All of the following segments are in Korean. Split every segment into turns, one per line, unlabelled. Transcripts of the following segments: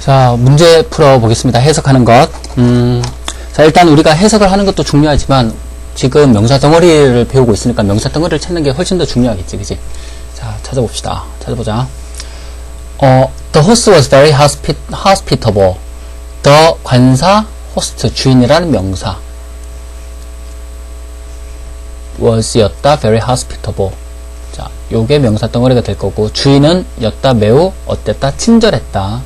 자, 문제 풀어보겠습니다. 해석하는 것. 음, 자, 일단 우리가 해석을 하는 것도 중요하지만, 지금 명사 덩어리를 배우고 있으니까 명사 덩어리를 찾는 게 훨씬 더 중요하겠지, 그지? 자, 찾아봅시다. 찾아보자. 어, the host was very hospi- hospitable. the 관사, host, 주인이라는 명사. was였다, very hospitable. 자, 요게 명사 덩어리가 될 거고, 주인은 였다, 매우, 어땠다, 친절했다.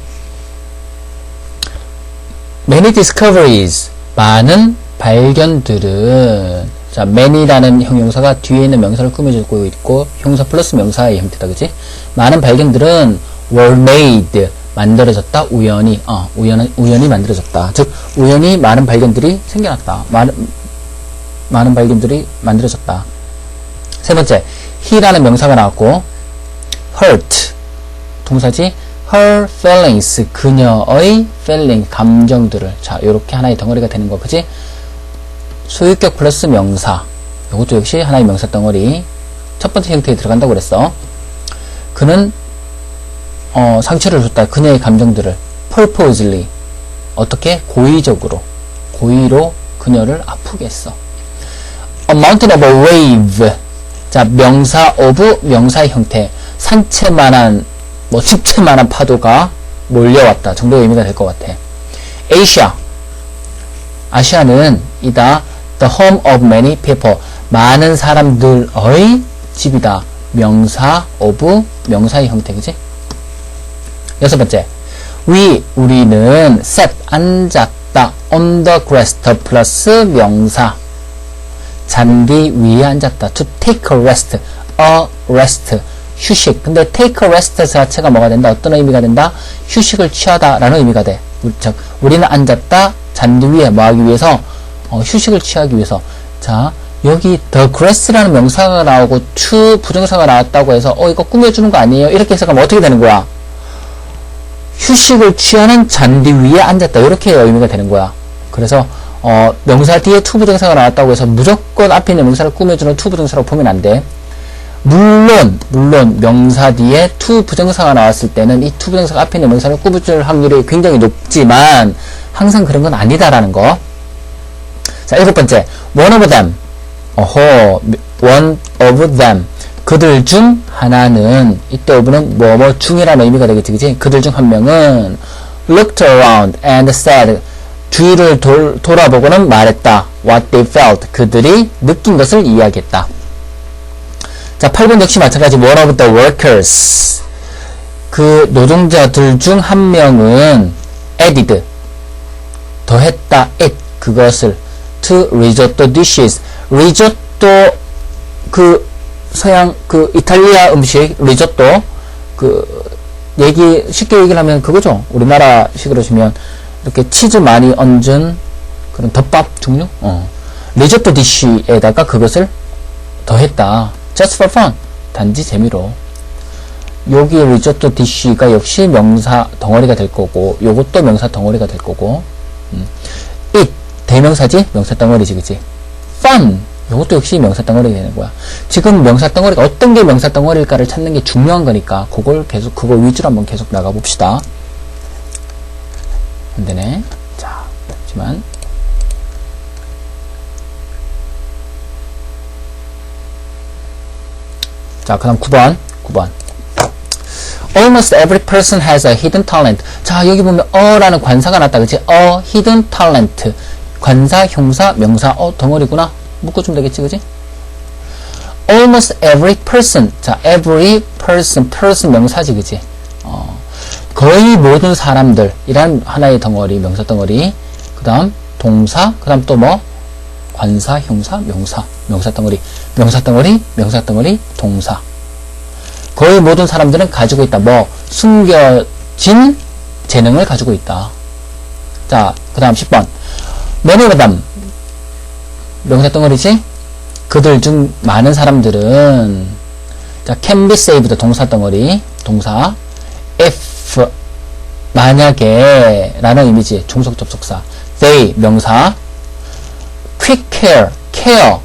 Many discoveries 많은 발견들은. 자 many라는 형용사가 뒤에 있는 명사를 꾸며주고 있고 형사 플러스 명사의 형태다 그지? 많은 발견들은 were made 만들어졌다 우연히. 어 우연 우연히 만들어졌다. 즉 우연히 많은 발견들이 생겨났다. 많은 많은 발견들이 만들어졌다. 세 번째 he라는 명사가 나왔고 hurt. 동사지 her feelings 그녀의 feeling 감정들을. 자 이렇게 하나의 덩어리가 되는 거 그지? 소유격 플러스 명사. 이것도 역시 하나의 명사 덩어리. 첫 번째 형태에 들어간다고 그랬어. 그는 어, 상처를 줬다. 그녀의 감정들을 purposely 어떻게? 고의적으로 고의로 그녀를 아프게 했어. A mountain of a wave. 자 명사 of 명사의 형태. 산채만한 뭐 집채만한 파도가 몰려왔다 정도의 의미가 될 것 같아. 아시아 아시아는 이다 the home of many people. 많은 사람들의 집이다. 명사 of 명사의 형태 그지? 여섯 번째. We 우리는 sat 앉았다. on the grass the 플러스 명사. 잔디 위에 앉았다. to take a rest. a rest 휴식. 근데 take a rest 자체가 뭐가 된다? 어떤 의미가 된다? 휴식을 취하다 라는 의미가 돼. 우리, 즉, 우리는 앉았다, 잔디 위에 뭐 하기 위해서? 어, 휴식을 취하기 위해서. 자, 여기 the grass라는 명사가 나오고 to 부정사가 나왔다고 해서 어, 이거 꾸며주는 거 아니에요? 이렇게 해석하면 어떻게 되는 거야? 휴식을 취하는 잔디 위에 앉았다. 이렇게 의미가 되는 거야. 그래서 어, 명사 뒤에 to 부정사가 나왔다고 해서 무조건 앞에 있는 명사를 꾸며주는 to 부정사라고 보면 안 돼. 물론 물론 명사 뒤에 to 부정사가 나왔을 때는 이 to 부정사가 앞에 있는 명사를 꾸며줄 확률이 굉장히 높지만 항상 그런 건 아니다라는 거. 자 일곱 번째 one of them. 어허 one of them. 그들 중 하나는 이때 of는 뭐뭐 중이라는 의미가 되겠지 그지? 그들 중 한 명은 looked around and said 주위를 돌, 돌아보고는 말했다. what they felt. 그들이 느낀 것을 이야기했다. 자, 8번 역시 마찬가지. One of the workers? 그 노동자들 중 한 명은 added 더했다 it 그것을 to risotto dishes. Risotto 그 서양 그 이탈리아 음식 리조또 그 얘기 쉽게 얘기를 하면 그거죠. 우리나라 식으로 치면 이렇게 치즈 많이 얹은 그런 덮밥 종류? 어. 리조또 디쉬에다가 그것을 더했다 just for fun. 단지 재미로. 여기 리조또 디쉬가 역시 명사 덩어리가 될 거고, 요것도 명사 덩어리가 될 거고, 음. it, 대명사지? 명사 덩어리지, 그치? fun, 요것도 역시 명사 덩어리가 되는 거야. 지금 명사 덩어리가 어떤 게 명사 덩어리일까를 찾는 게 중요한 거니까, 그걸 계속, 그거 위주로 한번 계속 나가봅시다. 안 되네. 자, 잠시만. 자, 그 다음 9번. 9번. Almost every person has a hidden talent. 자, 여기 보면 어라는 관사가 났다. 그치? a hidden talent. 관사, 형사, 명사, 어, 덩어리구나. 묶어주면 되겠지, 그치? Almost every person. 자, every person. person 명사지, 그치? 어, 거의 모든 사람들. 이란 하나의 덩어리, 명사 덩어리. 그 다음, 동사. 그 다음 또 뭐? 관사, 형사, 명사, 명사 덩어리, 명사 덩어리, 명사 덩어리, 동사. 거의 모든 사람들은 가지고 있다. 뭐 숨겨진 재능을 가지고 있다. 자, 그 다음 10번. many of them. 명사 덩어리지? 그들 중 많은 사람들은 자, can be saved 동사 덩어리, 동사. if 만약에 라는 의미지. 종속 접속사. they 명사. quick care, care,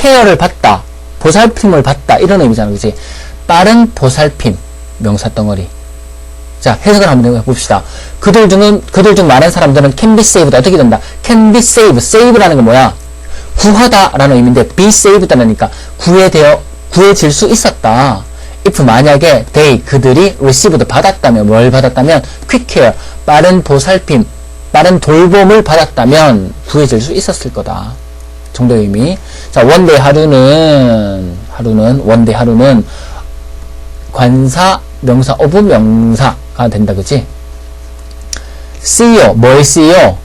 케어를 받다, 보살핌을 받다 이런 의미잖아, 그지? 빠른 보살핌 명사 덩어리. 자, 해석을 한번 해봅시다. 그들 중은, 그들 중 많은 사람들은 can be saved. 어떻게 된다? can be saved. save라는 건 뭐야? 구하다라는 의미인데, be saved라니까 구해되어, 구해질 수 있었다. if 만약에 they, 그들이 received 받았다면, 뭘 받았다면, quick care, 빠른 보살핌, 빠른 돌봄을 받았다면, 구해질 수 있었을 거다. 의미. 자, 원데이 하루는, 하루는, 원데이 하루는, 관사, 명사, 어부 명사가 된다, 그지? CEO, 뭘 CEO?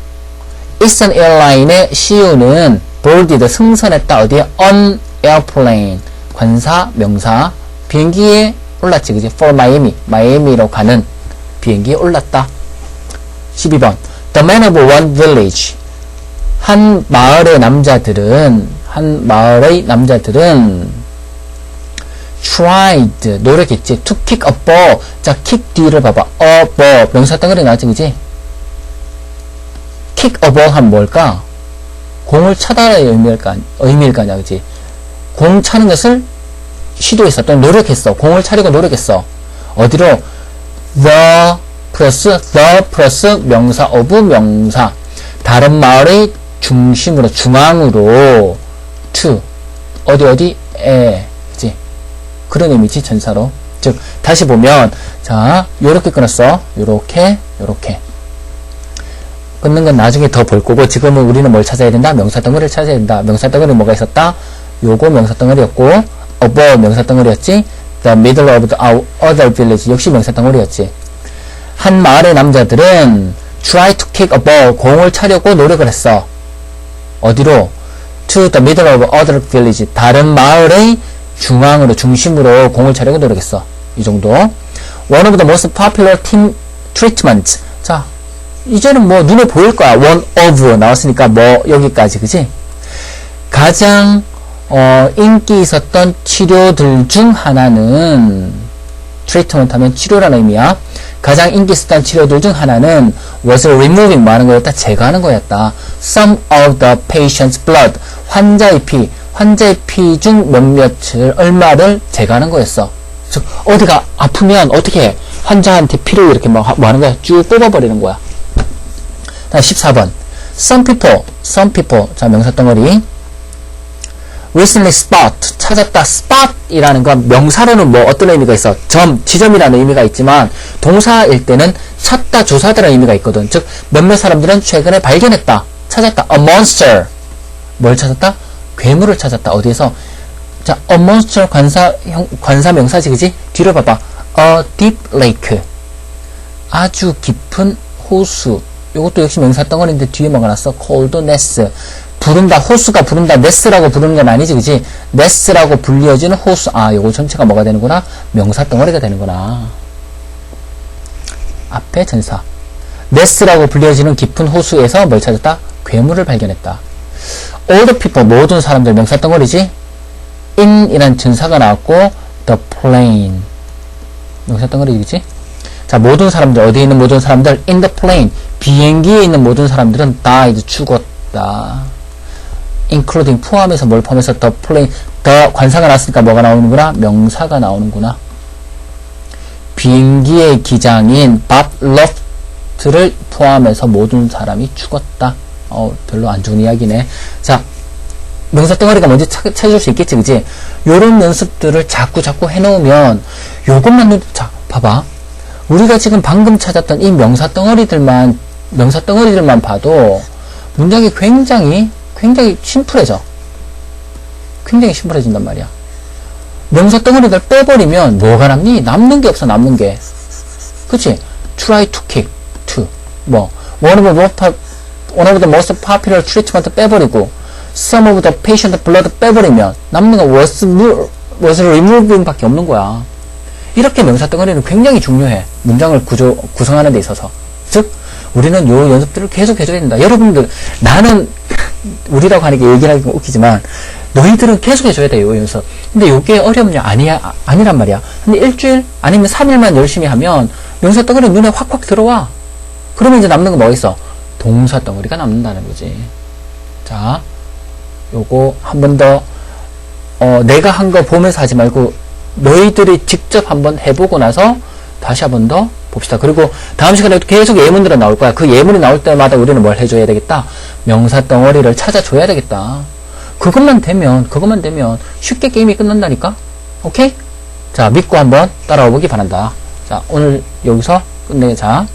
Eastern Airline의 CEO는 boarded, 승선했다, 어디에? on airplane. 관사, 명사, 비행기에 올랐지, 그지? for Miami, 마이애미로 가는 비행기에 올랐다. 12번. The men of one village. 한 마을의 남자들은, 한 마을의 남자들은 tried 노력했지. to kick a ball. 자 kick 뒤를 봐봐. a ball. 명사 덩어리 나왔지 그지? kick a ball 하면 뭘까? 공을 차다라의 의미일까 의미일까 아니야 그지? 공 차는 것을 시도했어 또는 노력했어. 공을 차려고 노력했어. 어디로? the 플러스 the 플러스 명사 of 명사. 다른 마을의 중심으로 중앙으로 to 어디 어디? 에. 그지? 그런 의미지 전사로. 즉 다시 보면 자 요렇게 끊었어. 요렇게 요렇게. 끊는 건 나중에 더 볼 거고 지금은 우리는 뭘 찾아야 된다? 명사 덩어리를 찾아야 된다. 명사 덩어리 뭐가 있었다? 요거 명사 덩어리였고 above 명사 덩어리였지? the middle of the other village 역시 명사 덩어리였지. 한 마을의 남자들은 try to kick a ball 공을 차려고 노력을 했어 어디로 to the middle of other village 다른 마을의 중앙으로 중심으로 공을 차려고 노력했어. 이 정도. One of the most popular team treatments. 자, 이제는 뭐 눈에 보일 거야. One of 나왔으니까 뭐 여기까지 그지? 가장 어, 인기 있었던 치료들 중 하나는 트리트먼트 하면 치료라는 의미야. 가장 인기 있었던 치료들 중 하나는 was removing 뭐 하는 거였다? 제거하는 거였다. Some of the patient's blood. 환자의 피. 환자의 피 중 몇몇을 얼마를 제거하는 거였어. 즉 어디가 아프면 어떻게 해? 환자한테 피를 이렇게 뭐, 하- 뭐 하는 거야? 쭉 뽑아버리는 거야. 다음 14번. Some people, some people. 자, 명사 덩어리. Recently spot. 찾았다. spot이라는 건 명사로는 뭐 어떤 의미가 있어? 점, 지점이라는 의미가 있지만 동사일 때는 찾다, 조사다라는 의미가 있거든. 즉, 몇몇 사람들은 최근에 발견했다. 찾았다. a monster. 뭘 찾았다? 괴물을 찾았다. 어디에서? 자, a monster 관사, 형, 관사 명사지, 그지? 뒤로 봐봐. a deep lake. 아주 깊은 호수. 이것도 역시 명사 덩어리인데 뒤에 뭐가 났어? coldness. 부른다, 호수가 부른다, ness라고 부르는 건 아니지, 그지? ness라고 불리어지는 호수. 아, 요거 전체가 뭐가 되는구나? 명사 덩어리가 되는구나. 앞에 전사. ness라고 불리어지는 깊은 호수에서 뭘 찾았다? 괴물을 발견했다. all the people, 모든 사람들 명사 덩어리지? in 이란 전사가 나왔고, the plane. 명사 덩어리겠지? 자, 모든 사람들, 어디에 있는 모든 사람들? in the plane. 비행기에 있는 모든 사람들은 died, 죽었다. Including, 포함해서 뭘 포함해서 the plane, the 관사가 나왔으니까 뭐가 나오는구나? 명사가 나오는구나. 비행기의 기장인 밥 러프트를 포함해서 모든 사람이 죽었다. 어, 별로 안 좋은 이야기네. 자, 명사 덩어리가 뭔지 찾, 찾을 수 있겠지, 그지? 요런 연습들을 자꾸 자꾸 해놓으면 요것만, 눈- 자, 봐봐. 우리가 지금 방금 찾았던 이 명사 덩어리들만, 명사 덩어리들만 봐도 문장이 굉장히, 굉장히 심플해져. 굉장히 심플해진단 말이야. 명사 덩어리들 빼버리면 뭐가 남니? 남는 게 없어, 남는 게. 그치? try to kick, to. 뭐, one of the one of the most popular treatment 빼버리고, some of the patient blood 빼버리면, 남는 건 was, was removing 밖에 없는 거야. 이렇게 명사 덩어리는 굉장히 중요해. 문장을 구조, 구성하는 데 있어서. 즉, 우리는 요 연습들을 계속 해줘야 된다. 여러분들, 나는, 우리라고 하니까 얘기를 하기가 웃기지만, 너희들은 계속 해줘야 돼, 요 연습. 근데 요게 어려움이 아니야, 아- 아니란 말이야. 근데 일주일, 아니면 3일만 열심히 하면, 명사 덩어리 눈에 확확 들어와. 그러면 이제 남는 거뭐 있어? 동사 덩어리가 남는다는 거지. 자, 요거 한 번 더, 어, 내가 한 거 보면서 하지 말고, 너희들이 직접 한번 해보고 나서 다시 한 번 더 봅시다. 그리고 다음 시간에도 계속 예문들은 나올 거야. 그 예문이 나올 때마다 우리는 뭘 해줘야 되겠다? 명사 덩어리를 찾아줘야 되겠다. 그것만 되면, 그것만 되면 쉽게 게임이 끝난다니까? 오케이? 자, 믿고 한번 따라와 보기 바란다. 자, 오늘 여기서 끝내자.